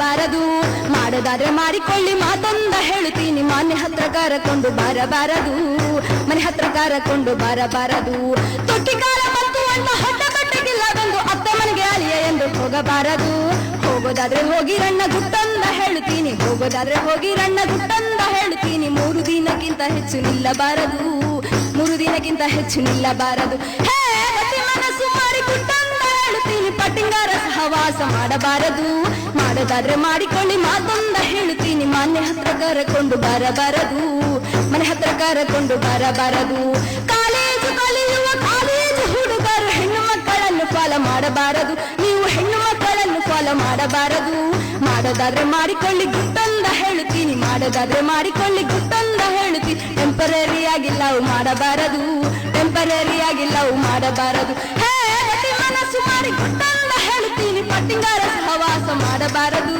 ಬಾರದು ಮಾಡದಾದ್ರೆ ಮಾಡಿಕೊಳ್ಳಿ ಮಾತೊಂದ ಹೇಳ್ತೀನಿ. ಮನೆ ಹತ್ರ ಕರಕೊಂಡು ಬರಬಾರದು. ಮನೆ ಹತ್ರ ಕರಕೊಂಡು ಬರಬಾರದು. ತೊಟ್ಟಿಗಾರ ಮತ್ತು ಅಣ್ಣ ಹೊಟ್ಟ ಬಟ್ಟೆಗಿಲ್ಲವೆಂದು ಅತ್ತ ಮನೆಗೆ ಅಲಿಯ ಎಂದು ಹೋಗಬಾರದು. ಹೋಗೋದಾದ್ರೆ ಹೋಗಿರಣ್ಣ ಗುಟ್ಟಂದ ಹೇಳುತ್ತೀನಿ ಹೋಗೋದಾದ್ರೆ ಹೋಗಿರಣ್ಣ ಗುಟ್ಟಂದ ಹೇಳುತ್ತೀನಿ ಮೂರು ದಿನಕ್ಕಿಂತ ಹೆಚ್ಚು ನಿಲ್ಲಬಾರದು. ಮೂರು ದಿನಕ್ಕಿಂತ ಹೆಚ್ಚು ನಿಲ್ಲಬಾರದು. ಹೇ ಸಹವಾಸ ಮಾಡಬಾರದು. ಮಾಡೋದಾದ್ರೆ ಮಾಡಿಕೊಳ್ಳಿ ಮಾತೊಂದ ಹೇಳ್ತೀನಿ. ಮನೆ ಹತ್ರ ಕರಕೊಂಡು ಬರಬಾರದು. ಮನೆ ಹತ್ರ ಕರಕೊಂಡು ಬರಬಾರದು. ಕಾಲೇಜು ಕಲಿಯುವ ಕಾಲೇಜು ಹುಡುಗರು ಹೆಣ್ಣು ಮಕ್ಕಳನ್ನು ಫಾಲೋ ಮಾಡಬಾರದು. ನೀವು ಹೆಣ್ಣು ಮಕ್ಕಳನ್ನು ಫಾಲೋ ಮಾಡಬಾರದು. ಮಾಡೋದಾದ್ರೆ ಮಾಡಿಕೊಳ್ಳಿ ಗುಟ್ಟಂದ ಹೇಳ್ತೀನಿ. ಮಾಡೋದಾದ್ರೆ ಮಾಡಿಕೊಳ್ಳಿ ಗುಟ್ಟಂದ ಹೇಳ್ತೀನಿ. ಟೆಂಪರರಿ ಆಗಿ ಲವ್ ಮಾಡಬಾರದು. ಟೆಂಪರರಿ ಆಗಿ ಲವ್ ಮಾಡಬಾರದು. ಹೇ ಮನಸ್ಸು ಮಾಡಿ ಗುಟ್ಟಂದ ಹೇಳ್ತೀನಿ ಪಟ್ಟಿಂಗಾರ ಸಹವಾಸ ಮಾಡಬಾರದು